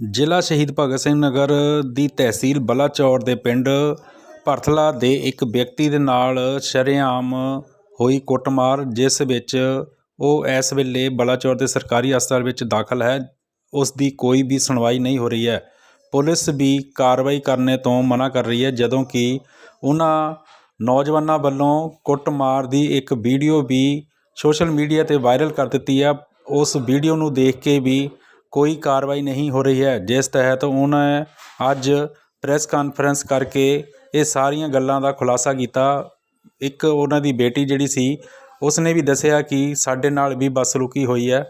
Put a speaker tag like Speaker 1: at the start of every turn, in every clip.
Speaker 1: ਜ਼ਿਲ੍ਹਾ ਸ਼ਹੀਦ ਭਗਤ ਸਿੰਘ ਨਗਰ ਦੀ ਤਹਿਸੀਲ ਬਲਾਚੌਰ ਦੇ ਪਿੰਡ ਭਰਥਲਾ ਦੇ ਇੱਕ ਵਿਅਕਤੀ ਦੇ ਨਾਲ ਸ਼ਰੇਆਮ ਹੋਈ ਕੁੱਟਮਾਰ, ਜਿਸ ਵਿੱਚ ਉਹ ਇਸ ਵੇਲੇ ਬਲਾਚੌਰ ਦੇ ਸਰਕਾਰੀ ਹਸਪਤਾਲ ਵਿੱਚ ਦਾਖਲ ਹੈ। ਉਸ ਦੀ ਕੋਈ ਵੀ ਸੁਣਵਾਈ ਨਹੀਂ ਹੋ ਰਹੀ ਹੈ। ਪੁਲਿਸ ਵੀ ਕਾਰਵਾਈ ਕਰਨੇ ਤੋਂ ਮਨਾ ਕਰ ਰਹੀ ਹੈ, ਜਦੋਂ ਕਿ ਉਹਨਾਂ ਨੌਜਵਾਨਾਂ ਵੱਲੋਂ ਕੁੱਟਮਾਰ ਦੀ ਇੱਕ ਵੀਡੀਓ ਵੀ ਸੋਸ਼ਲ ਮੀਡੀਆ ਤੇ ਵਾਇਰਲ ਕਰ ਦਿੱਤੀ ਹੈ। ਉਸ ਵੀਡੀਓ ਨੂੰ ਦੇਖ ਕੇ ਵੀ ਕੋਈ ਕਾਰਵਾਈ ਨਹੀਂ ਹੋ ਰਹੀ ਹੈ। ਜਿਸ ਤਹਿਤ ਉਹਨਾਂ ਅੱਜ ਪ੍ਰੈਸ ਕਾਨਫਰੰਸ ਕਰਕੇ ਇਹ ਸਾਰੀਆਂ ਗੱਲਾਂ ਦਾ ਖੁਲਾਸਾ ਕੀਤਾ। ਇੱਕ ਉਹਨਾਂ ਦੀ ਬੇਟੀ ਜਿਹੜੀ ਸੀ ਉਸ ਨੇ ਵੀ ਦੱਸਿਆ ਕਿ ਸਾਡੇ ਨਾਲ ਵੀ ਬਦਸਲੂਕੀ ਹੋਈ ਹੈ,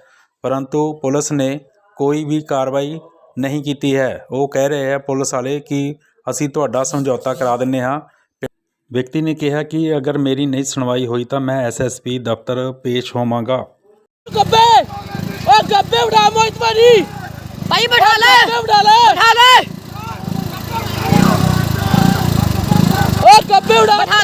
Speaker 1: ਪਰੰਤੂ ਪੁਲਿਸ ਨੇ ਕੋਈ ਵੀ ਕਾਰਵਾਈ ਨਹੀਂ ਕੀਤੀ ਹੈ। ਉਹ ਕਹਿ ਰਹੇ ਹੈ ਪੁਲਿਸ ਵਾਲੇ ਕਿ ਅਸੀਂ ਤੁਹਾਡਾ ਸਮਝੌਤਾ ਕਰਾ ਦਿੰਨੇ ਹਾਂ। ਵਿਅਕਤੀ ਨੇ ਕਿਹਾ ਕਿ ਅਗਰ ਮੇਰੀ ਨਹੀਂ ਸੁਣਵਾਈ ਹੋਈ ਤਾਂ ਮੈਂ ਐਸਐਸਪੀ ਦਫ਼ਤਰ ਪੇਸ਼ ਹੋਵਾਂਗਾ।
Speaker 2: ਗੱਬੇ! ਓ ਗੱਬੇ ਉਡਾ ਮੋਹਿਤ ਭਾਜੀ
Speaker 3: ਭਾਈ ਬਿਠਾ ਲੈ।
Speaker 2: ਗੱਬੇ ਉਡਾ ਲੈ।
Speaker 3: ਬਿਠਾ ਲੈ।
Speaker 2: ਓ ਗੱਬੇ ਉਡਾ
Speaker 3: ਬਿਠਾ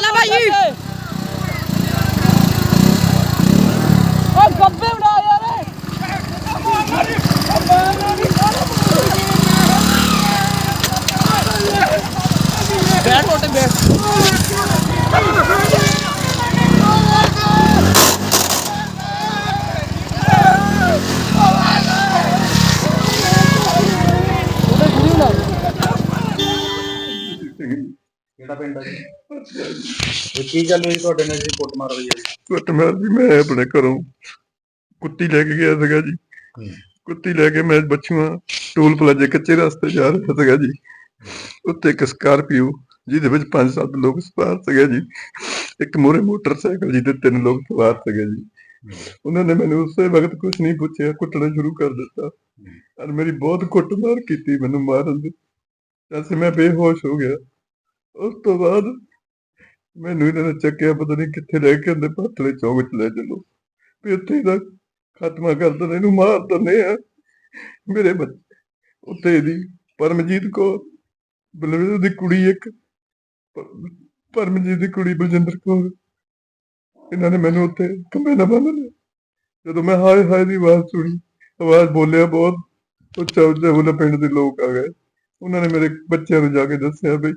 Speaker 1: ਪਿੰਡ ਹੈ ਜੀ ਇਹ ਕੀ ਗੱਲ ਹੋਈ ਤੁਹਾਡੇ ਨਾਲ ਜੀ ਕੁੱਟਮਾਰ ਹੋਈ ਹੈ
Speaker 4: ਕੁੱਟਮਾਰ ਜੀ ਮੈਂ ਆਪਣੇ ਘਰੋਂ ਕੁੱਤੀ ਲੈ ਕੇ ਗਿਆ ਸੀਗਾ ਜੀ। ਕੁੱਤੀ ਲੈ ਕੇ ਮੈਂ ਬੱਚੂਆਂ ਟੋਲ ਪਲਾਜ਼ੇ ਕੱਚੇ ਰਸਤੇ ਜਾ ਰਿਹਾ ਸੀਗਾ ਜੀ। ਉੱਤੇ ਇੱਕ ਸਕਾਰਪੀਓ ਜਿਹਦੇ ਵਿੱਚ ਪੰਜ ਸੱਤ ਲੋਕ ਸਵਾਰ ਸੀਗੇ ਜੀ। ਇੱਕ ਮੋਰੇ ਮੋਟਰਸਾਈਕਲ ਜਿਹਦੇ ਤਿੰਨ ਲੋਕ ਸਵਾਰ ਸੀਗੇ ਜੀ। ਉਹਨਾਂ ਨੇ ਮੈਨੂੰ ਉਸੇ ਵਕਤ ਕੁਝ ਨਹੀਂ ਪੁੱਛਿਆ ਕੁੱਟਣਾ ਸ਼ੁਰੂ ਕਰ ਦਿੱਤਾ। ਔਰ ਮੇਰੀ ਬਹੁਤ ਕੁੱਟਮਾਰ ਕੀਤੀ ਮੈਨੂੰ ਮਾਰਨ ਦੀ। ਜਦ ਮੈਂ ਬੇਹੋਸ਼ ਹੋ ਗਿਆ ਉਸ ਤੋਂ ਬਾਅਦ ਮੈਨੂੰ ਇਹਨਾਂ ਨੇ ਚੱਕਿਆ, ਪਤਾ ਨਹੀਂ ਕਿੱਥੇ ਲੈ ਕੇ ਅੰਦਰ ਪਾਤਲੇ ਚੌਕ ਚ ਲੈ ਚਲੋ। ਵੀ ਉੱਥੇ ਦਾ ਖਾਤਮਾ ਕਰ ਦਿੰਦੇ, ਇਹਨੂੰ ਮਾਰ ਦਿੰਦੇ ਆ। ਮੇਰੇ ਬੱਚੇ, ਉੱਥੇ ਦੀ ਪਰਮਜੀਤ ਕੋ ਬਲਵਿੰਦਰ ਦੀ ਕੁੜੀ ਇੱਕ ਪਰਮਜੀਤ ਦੀ ਕੁੜੀ ਬਲਜਿੰਦਰ ਕੌਰ। ਇਹਨਾਂ ਨੇ ਮੈਨੂੰ ਉੱਥੇ ਕੰਬੇ ਨਾ ਬੰਨ ਲਿਆ। ਜਦੋਂ ਮੈਂ ਹਾਏ ਹਾਏ ਦੀ ਆਵਾਜ਼ ਸੁਣੀ, ਆਵਾਜ਼ ਬੋਲਿਆ ਬਹੁਤ ਉੱਚਾ ਉੱਚਾ ਬੋਲੇ ਪਿੰਡ ਦੇ ਲੋਕ ਆ ਗਏ। ਉਹਨਾਂ ਨੇ ਮੇਰੇ ਬੱਚਿਆਂ ਨੂੰ ਜਾ ਕੇ ਦੱਸਿਆ ਬਈ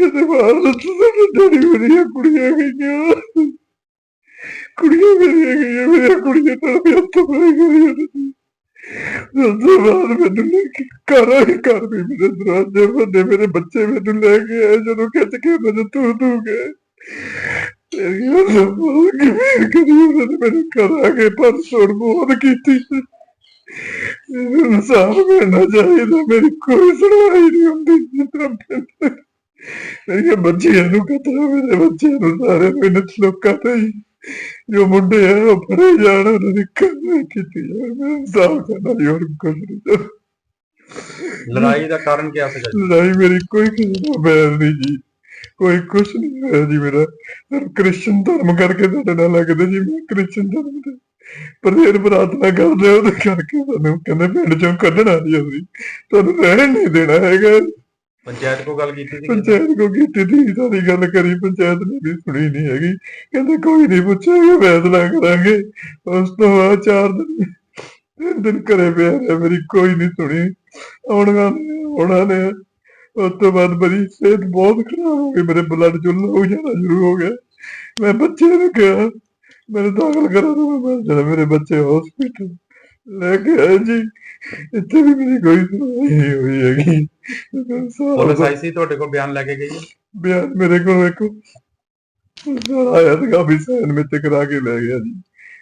Speaker 4: ਕਿਤੇ ਬਾਹਰ ਲੱਤਾਂ ਡੜੀ ਮੇਰੀਆਂ ਕੁੜੀਆਂ ਗਈਆਂ। ਕੁੜੀਆਂ ਮੇਰੀਆਂ ਗਈਆਂ, ਮੇਰੀਆਂ ਕੁੜੀਆਂ ਤਾਂ ਹੱਥ ਪਰੇ ਗਈਆਂ ਉਸ ਤੋਂ ਬਾਅਦ ਮੈਨੂੰ ਲੈ ਕੇ ਘਰ ਆਏ, ਘਰ ਵੀ ਮੇਰੇ ਦਰਵਾਜ਼ੇ ਬੰਦੇ ਮੇਰੇ ਬੱਚੇ ਮੈਨੂੰ ਲੈ ਕੇ ਆਏ, ਜਦੋਂ ਖਿੱਚ ਕੇ ਮੈਨੂੰ ਤੂੰ ਤੂੰ ਗਏ ਤੇਰੀਆਂ ਬਹੁਤ ਕਿਵੇਂ ਕਰੀ ਉਹਨਾਂ ਨੇ ਮੈਨੂੰ ਘਰ ਆ ਕੇ ਪਰ ਮੈਨੂੰ ਮੇਰੀ ਬੱਚੀਆਂ ਨੂੰ ਕਤਰਾ ਮੇਰੇ ਬੱਚਿਆਂ ਨੂੰ ਸਾਰੇ ਚ ਲੋਕਾਂ ਤੇ ਹੀ। ਜੋ ਮੁੰਡੇ ਆ ਉਹ ਫੜੇ ਜਾਣ ਉਹਨਾਂ ਦੀ ਕਾਰਵਾਈ ਕੀਤੀ ਜਾਵੇ ਮੈਂ ਇਨਸਾਫ ਕਰਨਾ ਹੋਰ ਕੁਝ ਨਹੀਂ।
Speaker 1: ਲੜਾਈ ਦਾ ਕਾਰਨ ਕੀ ਸੀਗਾ
Speaker 4: ਲੜਾਈ ਮੇਰੀ ਕੋਈ ਕਿਸੇ ਨਾਲ ਬੈਰ ਨਹੀਂ ਜੀ। ਕੋਈ ਕੁਛ ਨਹੀਂ ਹੋਇਆ ਜੀ ਮੇਰਾ। ਸਿਰਫ ਕ੍ਰਿਸਚਨ ਧਰਮ ਕਰਕੇ ਤੁਹਾਡੇ ਨਾਲ ਲੱਗਦੇ ਜੀ ਮੈਂ ਕ੍ਰਿਸਚਨ ਧਰਮ ਦੇ ਪ੍ਰੇਰ ਪ੍ਰਾਰਥਨਾ ਕਰਦੇ ਉਹਦੇ ਕਰਕੇ ਸਾਨੂੰ ਕਹਿੰਦੇ ਪਿੰਡ ਚੋਂ ਕੱਢਣਾ ਨਹੀਂ ਅਸੀਂ। ਤੁਹਾਨੂੰ ਰਹਿਣ ਨਹੀਂ ਦੇਣਾ ਹੈਗਾ।
Speaker 1: ਪੰਚਾਇਤ ਕੋ ਗੱਲ ਕੀਤੀ ਸੀ
Speaker 4: ਪੰਚਾਇਤ ਕੋ ਕੀਤੀ ਸੀ ਸਾਰੀ ਗੱਲ ਕਰੀ, ਪੰਚਾਇਤ ਨੇ ਵੀ ਸੁਣੀ ਨਹੀਂ ਹੈਗੀ। ਕਹਿੰਦੇ ਕੋਈ ਨਹੀਂ ਪੁੱਛਾਂਗੇ, ਫੈਸਲਾ ਕਰਾਂਗੇ। ਉਸ ਤੋਂ ਬਾਅਦ ਚਾਰ ਦਿਨ, ਤਿੰਨ ਦਿਨ ਘਰੇ ਪਿਆ ਰਿਹਾ, ਮੇਰੀ ਕੋਈ ਨਹੀਂ ਸੁਣੀ। ਆਉਣਾ ਨੇ ਆਉਣਾ ਨੇ। ਉਸ ਤੋਂ ਬਾਅਦ ਮੇਰੀ ਸਿਹਤ ਬਹੁਤ ਖਰਾਬ ਹੋ ਗਈ, ਮੇਰੇ ਬਲੱਡ ਚੁੱਲ੍ਹਾ ਹੋ ਜਾਣਾ ਸ਼ੁਰੂ ਹੋ ਗਿਆ। ਮੈਂ ਬੱਚੇ ਨੂੰ ਕਿਹਾ, ਮੈਨੂੰ ਦਾਖਲ ਕਰਾ ਦੋ ਮੈਂ ਮੇਰੇ ਬੱਚੇ ਹਸਪੀਟਲ ਲੈ ਕੇ ਆਏ ਜੀ ਇੱਥੇ ਵੀ ਮੇਰੀ ਕੋਈ ਸੁਣਵਾਈ ਹੋਈ ਹੈਗੀ।
Speaker 1: ਪੁਲਿਸ ਆਈ ਸੀ ਤੁਹਾਡੇ ਕੋਲ ਬਿਆਨ ਲੈ ਕੇ ਗਈ
Speaker 4: ਬਿਆਨ ਮੇਰੇ ਕੋਲ ਇੱਕ ਸਾਰਾ ਆਇਆ ਸੀਗਾ ਵੀ ਸਾਈਨ ਵਿੱਚ ਕਰਾ ਕੇ ਲੈ ਗਿਆ ਜੀ।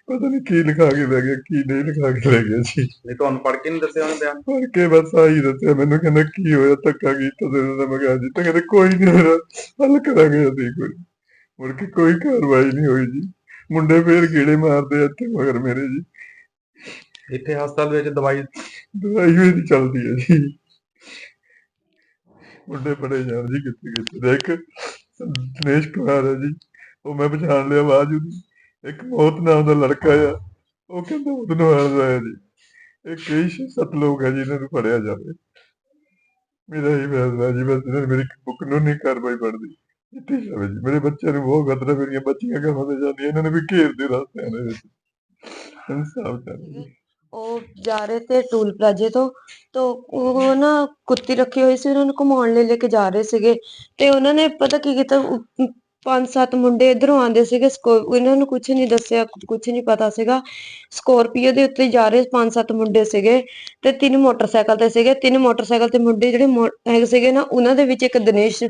Speaker 4: ਪਤਾ ਨਹੀਂ ਕੀ ਲਿਖਾ ਕੇ ਲੈ ਗਿਆ ਕੀ ਨਹੀਂ ਲਿਖਾ ਕੇ ਲੈ ਗਿਆ ਜੀ।
Speaker 1: ਨਹੀਂ ਤੁਹਾਨੂੰ ਪੜ੍ਹ ਕੇ ਨਹੀਂ ਦੱਸਿਆ ਉਹਨੇ ਬਿਆਨ?
Speaker 4: ਪਰ ਕੇ ਬਸ ਆਹੀ ਦੱਸਿਆ ਮੈਨੂੰ ਕਹਿੰਦਾ ਕੀ ਹੋਇਆ ਧੱਕਾ ਕੀਤਾ ਤੇ ਉਹਨੇ ਮੈਂ ਕਿਹਾ ਜੀ ਤਾਂ ਕਹਿੰਦੇ ਕੋਈ ਨਹੀਂ ਹੋਇਆ ਹੱਲ ਕਰਾਂਗੇ ਅਸੀਂ ਕੋਈ। ਮੁੜ ਕੇ ਕੋਈ ਕਾਰਵਾਈ ਨਹੀਂ ਹੋਈ ਜੀ। ਮੁੰਡੇ ਫੇਰ ਕੀੜੇ ਮਾਰਦੇ ਇੱਥੇ ਮਗਰ ਮੇਰੇ ਜੀ।
Speaker 1: ਇੱਥੇ ਹਸਪਤਾਲ ਵਿੱਚ ਦਵਾਈ
Speaker 4: ਦਵਾਈ ਵੀ ਨਹੀਂ ਚੱਲਦੀ ਹੈ ਜੀ ਮੁੰਡੇ ਬੜੇ ਜਾਣ ਜੀ ਕਿੱਥੇ ਕਿੱਥੇ ਦੇ ਦਿਨੇਸ਼ ਕੁਮਾਰ ਹੈ ਜੀ, ਉਹ ਮੈਂ ਪਛਾਣ ਲਿਆ ਆਵਾਜ਼ ਉਹਦੀ। ਇੱਕ ਮੌਤ ਨਾਮ ਦਾ ਲੜਕਾ ਆ, ਉਹ ਕਹਿੰਦਾ ਉਹਦੇ ਨਾਲ ਆਇਆ ਜੀ। ਇਹ ਕਈ ਸੱਤ ਲੋਕ ਹੈ ਜਿਨ੍ਹਾਂ ਨੂੰ ਫੜਿਆ ਜਾਵੇ। ਮੇਰਾ ਹੀ ਫੈਸਲਾ ਜੀ, ਬਸ ਇਹਨਾਂ ਮੇਰੀ ਬੁੱਕ ਨੂੰ ਨਹੀਂ ਕਾਰਵਾਈ ਬਣਦੀ। ਇੱਥੇ ਜਾਵੇ ਜੀ, ਮੇਰੇ ਬੱਚਿਆਂ ਨੂੰ ਬਹੁਤ ਖਤਰਾ, ਮੇਰੀਆਂ ਬੱਚੀਆਂ ਘਰਾਂ ਤੇ ਜਾਂਦੀਆਂ? ਇਹਨਾਂ ਨੇ ਵੀ ਘੇਰਦੇ ਰਸਤੇ ਦੇ ਇਨਸਾਫ ਚਾਹੀਦਾ।
Speaker 5: ਉਹ ਜਾ ਰਹੇ ਤੇ ਟੂਲ ਪਲਾਜ਼ੇ ਤੋਂ ਤੋਂ ਉਹ ਨਾ ਕੁੱਤੀ ਰੱਖੀ ਹੋਈ ਸੀ, ਉਹਨਾਂ ਨੂੰ ਘੁਮਾਉਣ ਲਈ ਲੈ ਕੇ ਜਾ ਰਹੇ ਸੀਗੇ। ਤੇ ਉਹਨਾਂ ਨੇ ਪਤਾ ਕੀ ਕੀਤਾ ਪੰਜ ਸੱਤ ਮੁੰਡੇ ਇਧਰੋਂ ਆਉਂਦੇ ਸੀਗੇ, ਸਕੋ, ਇਹਨਾਂ ਨੂੰ ਕੁਝ ਨਹੀਂ ਦੱਸਿਆ ਕੁਝ ਨਹੀਂ ਪਤਾ ਸੀਗਾ। ਸਕੋਰਪੀਓ ਦੇ ਉੱਤੇ ਜਾ ਰਹੇ ਪੰਜ ਸੱਤ ਮੁੰਡੇ ਸੀਗੇ ਤੇ ਤਿੰਨ ਮੋਟਰਸਾਈਕਲ ਤੇ ਸੀਗੇ। ਤਿੰਨ ਮੋਟਰਸਾਈਕਲ ਤੇ ਮੁੰਡੇ ਜਿਹੜੇ ਹੈਗੇ ਸੀਗੇ ਨਾ, ਉਹਨਾਂ ਦੇ ਵਿੱਚ ਇੱਕ ਦਿਨੇਸ਼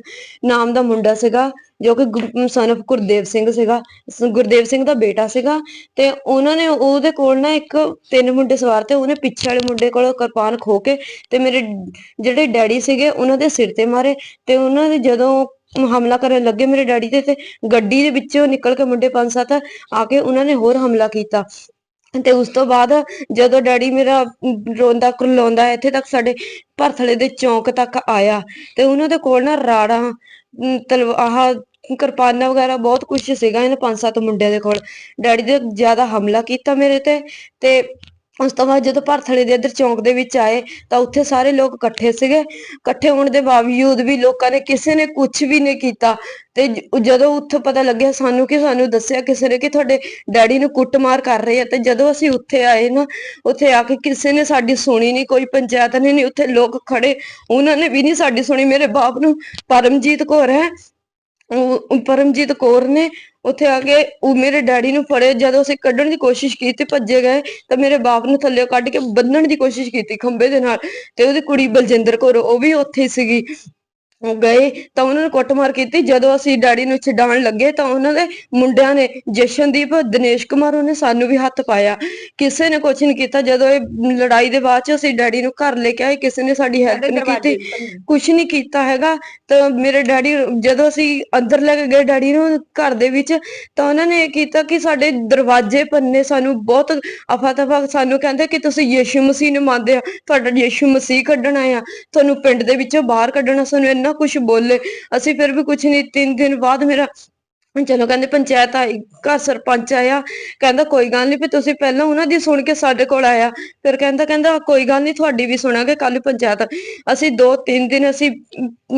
Speaker 5: ਨਾਮ ਦਾ ਮੁੰਡਾ ਸੀਗਾ, ਜੋ ਕਿ ਸਨ of ਗੁਰਦੇਵ ਸਿੰਘ ਸੀਗਾ। ਗੁਰਦੇਵ ਸਿੰਘ ਦਾ ਬੇਟਾ ਸੀਗਾ ਤੇ ਉਹਨਾਂ ਨੇ ਉਹਦੇ ਕੋਲ ਨਾ ਇੱਕ ਤਿੰਨ ਮੁੰਡੇ ਸਵਾਰ ਤੇ ਉਹਨੇ ਪਿੱਛੇ ਵਾਲੇ ਮੁੰਡੇ ਕੋਲੋਂ ਕਿਰਪਾਨ ਖੋ ਕੇ ਤੇ ਮੇਰੇ ਜਿਹੜੇ ਡੈਡੀ ਸੀਗੇ, ਉਹਨਾਂ ਦੇ ਸਿਰ ਤੇ ਮਾਰੇ ਤੇ ਉਹਨਾਂ ਦੇ ਜਦੋਂ ਹਮਲਾ ਕਰਨ ਲੱਗੇ ਮੇਰੇ ਡੈਡੀ ਤੇ ਤੇ ਗੱਡੀ ਦੇ ਵਿੱਚੋਂ ਨਿਕਲ ਕੇ ਮੁੰਡੇ ਪੰਜ ਸੱਤ ਆ ਕੇ ਉਹਨਾਂ ਨੇ ਹੋਰ ਹਮਲਾ ਕੀਤਾ। ਤੇ ਉਸ ਤੋਂ ਬਾਅਦ ਜਦੋਂ ਡੈਡੀ ਮੇਰਾ ਰੋਂਦਾ ਕੁਰਲਾਉਂਦਾ ਇੱਥੇ ਤੱਕ ਸਾਡੇ ਭਰਥਲੇ ਦੇ ਚੌਂਕ ਤੱਕ ਆਇਆ ਤੇ ਉਹਨਾਂ ਦੇ ਕੋਲ ਨਾ ਰਾੜਾਂ ਤਲਵਾਹ ਤਲਵ ਕਿਰਪਾਨਾਂ ਵਗੈਰਾ ਬਹੁਤ ਕੁਝ ਸੀਗਾ ਇਹਨਾਂ ਪੰਜ ਸੱਤ ਮੁੰਡਿਆਂ ਦੇ ਕੋਲ। ਡੈਡੀ ਦੇ ਜ਼ਿਆਦਾ ਹਮਲਾ ਕੀਤਾ ਮੇਰੇ ਤੇ ਤੇ ਉਸ ਤੋਂ ਬਾਅਦ ਜਦੋਂ ਭਰਥਲੇ ਦੇ ਇੱਧਰ ਚੌਂਕ ਦੇ ਵਿੱਚ ਆਏ ਤਾਂ ਉੱਥੇ ਸਾਰੇ ਲੋਕ ਇਕੱਠੇ ਸੀਗੇ। ਇਕੱਠੇ ਹੋਣ ਦੇ ਬਾਵਜੂਦ ਵੀ ਲੋਕਾਂ ਨੇ ਕਿਸੇ ਨੇ ਕੁਝ ਵੀ ਨਹੀਂ ਕੀਤਾ। ਤੇ ਜਦੋਂ ਉੱਥੇ ਪਤਾ ਲੱਗਿਆ, ਸਾਨੂੰ ਕਿ ਸਾਨੂੰ ਦੱਸਿਆ, ਕਿਸੇ ਨੇ ਕਿ ਤੁਹਾਡੇ ਡੈਡੀ ਨੂੰ ਕੁੱਟਮਾਰ ਕਰ ਰਹੇ ਆ, ਤੇ ਜਦੋਂ ਅਸੀਂ ਉੱਥੇ ਆਏ ਨਾ, ਉੱਥੇ ਆ ਕੇ ਕਿਸੇ ਨੇ ਸਾਡੀ ਸੁਣੀ ਨਹੀਂ, ਕੋਈ ਪੰਚਾਇਤ ਨੇ ਨਹੀਂ, ਉੱਥੇ ਲੋਕ ਖੜੇ, ਉਹਨਾਂ ਨੇ ਵੀ ਨਹੀਂ ਸਾਡੀ ਸੁਣੀ। ਮੇਰੇ ਬਾਪ ਨੂੰ ਪਰਮਜੀਤ ਕੌਰ ਹੈ। ਪਰਮਜੀਤ ਕੌਰ ਨੇ ਉੱਥੇ ਆ ਕੇ ਉਹ ਮੇਰੇ ਡੈਡੀ ਨੂੰ ਫੜੇ, ਜਦੋਂ ਅਸੀਂ ਕੱਢਣ ਦੀ ਕੋਸ਼ਿਸ਼ ਕੀਤੀ, ਭੱਜੇ ਗਏ, ਤਾਂ ਮੇਰੇ ਬਾਪ ਨੂੰ ਥੱਲੇ ਕੱਢ ਕੇ ਬੰਨਣ ਦੀ ਕੋਸ਼ਿਸ਼ ਕੀਤੀ ਖੰਬੇ ਦੇ ਨਾਲ, ਤੇ ਉਹਦੀ ਕੁੜੀ ਬਲਜਿੰਦਰ ਕੌਰ, ਉਹ ਵੀ ਉੱਥੇ ਸੀਗੀ। ਗਏ ਤਾਂ ਉਹਨਾਂ ਨੇ ਕੁੱਟਮਾਰ ਕੀਤੀ। ਜਦੋਂ ਅਸੀਂ ਡੈਡੀ ਨੂੰ ਛਡਾਉਣ ਲੱਗੇ ਤਾਂ ਉਹਨਾਂ ਦੇ ਮੁੰਡਿਆਂ ਨੇ ਜਸ਼ਨਦੀਪ ਦਿਨੇਸ਼ ਕੁਮਾਰ ਉਹਨੇ ਸਾਨੂੰ ਵੀ ਹੱਥ ਪਾਇਆ। ਕਿਸੇ ਨੇ ਕੁਝ ਨਹੀਂ ਕੀਤਾ। ਜਦੋਂ ਇਹ ਲੜਾਈ ਦੇ ਬਾਅਦ ਚ ਅਸੀਂ ਡੈਡੀ ਨੂੰ ਘਰ ਲੈ ਕੇ ਆਏ ਕਿਸੇ ਨੇ ਸਾਡੀ ਹੈਲਪ ਨਹੀਂ ਕੀਤੀ। ਕੁਝ ਨਹੀਂ ਕੀਤਾ ਹੈਗਾ। ਤਾਂ ਮੇਰੇ ਡੈਡੀ ਜਦੋਂ ਅਸੀਂ ਅੰਦਰ ਲੈ ਕੇ ਗਏ ਡੈਡੀ ਨੂੰ ਘਰ ਦੇ ਵਿੱਚ ਤਾਂ ਉਹਨਾਂ ਨੇ ਇਹ ਕੀਤਾ ਕਿ ਸਾਡੇ ਦਰਵਾਜ਼ੇ ਪੰਨੇ ਸਾਨੂੰ ਬਹੁਤ ਅਫਾ ਤਫਾ ਸਾਨੂੰ ਕਹਿੰਦੇ ਕਿ ਤੁਸੀਂ ਯੀਸ਼ੂ ਮਸੀਹ ਨੂੰ ਮੰਨਦੇ ਆ ਤੁਹਾਡਾ ਯੀਸ਼ੂ ਮਸੀਹ ਕੱਢਣਾ ਆ। ਤੁਹਾਨੂੰ ਪਿੰਡ ਦੇ ਵਿੱਚੋਂ ਬਾਹਰ ਕੱਢਣਾ ਸਾਨੂੰ ਇੰਨਾ ਕੁਝ ਬੋਲੇ। ਅਸੀਂ ਫਿਰ ਵੀ ਕੁਝ ਨਹੀਂ ਤਿੰਨ ਦਿਨ ਬਾਅਦ ਮੇਰਾ ਚਲੋ ਕਹਿੰਦੇ ਪੰਚਾਇਤ ਆਈ ਘਰ ਸਰਪੰਚ ਆਇਆ, ਕਹਿੰਦਾ ਕੋਈ ਗੱਲ ਨਹੀਂ ਵੀ ਤੁਸੀਂ ਪਹਿਲਾਂ ਉਹਨਾਂ ਦੀ ਸੁਣ ਕੇ ਸਾਡੇ ਕੋਲ ਆਇਆ। ਫਿਰ ਕਹਿੰਦਾ ਕਹਿੰਦਾ ਕੋਈ ਗੱਲ ਨਹੀਂ ਤੁਹਾਡੀ ਵੀ ਸੁਣਾਂਗੇ ਕੱਲ ਪੰਚਾਇਤ। ਅਸੀਂ ਦੋ ਤਿੰਨ ਦਿਨ ਅਸੀਂ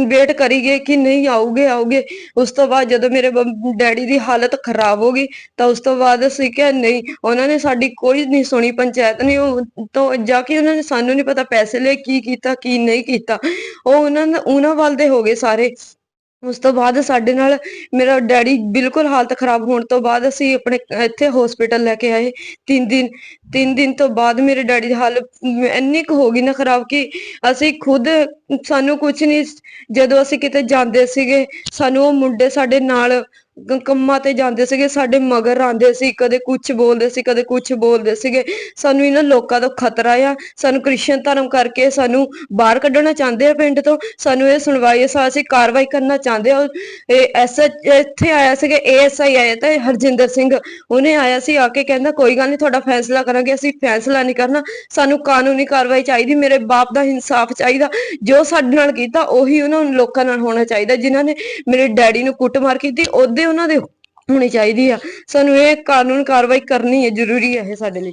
Speaker 5: ਵੇਟ ਕਰੀ ਗਏ ਕਿ ਨਹੀਂ ਆਉਗੇ ਆਉਗੇ। ਉਸ ਤੋਂ ਬਾਅਦ ਜਦੋਂ ਮੇਰੇ ਡੈਡੀ ਦੀ ਹਾਲਤ ਖਰਾਬ ਹੋ ਗਈ, ਤਾਂ ਉਸ ਤੋਂ ਬਾਅਦ ਅਸੀਂ ਕਿਹਾ, ਨਹੀਂ, ਉਹਨਾਂ ਨੇ ਸਾਡੀ ਕੋਈ ਨਹੀਂ ਸੁਣੀ, ਪੰਚਾਇਤ ਨੇ ਉਹ ਤੋਂ ਜਾ ਕੇ ਉਹਨਾਂ ਨੇ ਸਾਨੂੰ ਨਹੀਂ ਪਤਾ ਪੈਸੇ ਲੈ ਕੀ ਕੀਤਾ, ਕੀ ਨਹੀਂ ਕੀਤਾ। ਉਹ ਉਹਨਾਂ ਉਹਨਾਂ ਵੱਲ ਦੇ ਹੋ ਗਏ ਸਾਰੇ। ਉਸ ਤੋਂ ਬਾਅਦ ਸਾਡੇ ਨਾਲ ਮੇਰਾ ਡੈਡੀ ਬਿਲਕੁਲ ਹਾਲਤ ਖਰਾਬ ਹੋਣ ਤੋਂ ਬਾਅਦ ਅਸੀਂ ਆਪਣੇ ਇੱਥੇ ਹਸਪੀਟਲ ਲੈ ਕੇ ਆਏ। ਤਿੰਨ ਦਿਨ ਤਿੰਨ ਦਿਨ ਤੋਂ ਬਾਅਦ ਮੇਰੇ ਡੈਡੀ ਦੀ ਹਾਲਤ ਇੰਨੀ ਕੁ ਹੋ ਗਈ ਨਾ ਖਰਾਬ ਕਿ ਅਸੀਂ ਖੁਦ ਸਾਨੂੰ ਕੁਝ ਨਹੀਂ ਜਦੋਂ ਅਸੀਂ ਕਿਤੇ ਜਾਂਦੇ ਸੀਗੇ, ਸਾਨੂੰ ਉਹ ਮੁੰਡੇ ਸਾਡੇ ਨਾਲ ਕ- ਕੰਮਾਂ ਤੇ ਜਾਂਦੇ ਸੀਗੇ, ਸਾਡੇ ਮਗਰ ਆਉਂਦੇ ਸੀ, ਕਦੇ ਕੁਝ ਬੋਲਦੇ ਸੀ, ਕਦੇ ਕੁਝ ਬੋਲਦੇ ਸੀਗੇ। ਸਾਨੂੰ ਇਹਨਾਂ ਲੋਕਾਂ ਤੋਂ ਖਤਰਾ ਆ, ਸਾਨੂੰ ਕ੍ਰਿਸਚਨ ਧਰਮ ਕਰਕੇ ਸਾਨੂੰ ਬਾਹਰ ਕੱਢਣਾ ਚਾਹੁੰਦੇ ਆ ਪਿੰਡ ਤੋਂ, ਸਾਨੂੰ ਇਹ ਸੁਣਵਾਈ, ਸਾ, ਅਸੀਂ ਕਾਰਵਾਈ ਕਰਨਾ ਚਾਹੁੰਦੇ ਆ। ਇਹ ਐਸਐਚ ਇੱਥੇ ਆਇਆ ਸੀਗਾ ਏਐਸਆਈ ਆਇਆ ਤਾਂ ਹਰਜਿੰਦਰ ਸਿੰਘ, ਉਹਨੇ ਆਇਆ ਸੀ, ਆ ਕੇ ਕਹਿੰਦਾ, ਕੋਈ ਗੱਲ ਨਹੀਂ ਤੁਹਾਡਾ ਫੈਸਲਾ ਕਰਾਂਗੇ, ਅਸੀਂ ਫੈਸਲਾ ਨਹੀਂ ਕਰਨਾ, ਸਾਨੂੰ ਕਾਨੂੰਨੀ ਕਾਰਵਾਈ ਚਾਹੀਦੀ, ਮੇਰੇ ਬਾਪ ਦਾ ਇਨਸਾਫ ਚਾਹੀਦਾ, ਜੋ ਸਾਡੇ ਨਾਲ ਕੀਤਾ, ਉਹੀ ਉਹਨਾਂ ਨੂੰ ਲੋਕਾਂ ਨਾਲ ਹੋਣਾ ਚਾਹੀਦਾ, ਜਿਨ੍ਹਾਂ ਨੇ ਮੇਰੇ ਡੈਡੀ ਨੂੰ ਕੁੱਟਮਾਰ ਕੀਤੀ, ਉਹਦੇ ਉਹਨਾਂ ਦੇ ਹੋਣੀ ਚਾਹੀਦੀ ਆ। ਸਾਨੂੰ ਇਹ ਕਾਨੂੰਨ ਕਾਰਵਾਈ ਕਰਨੀ ਹੈ ਜ਼ਰੂਰੀ ਹੈ, ਇਹ ਸਾਡੇ ਲਈ।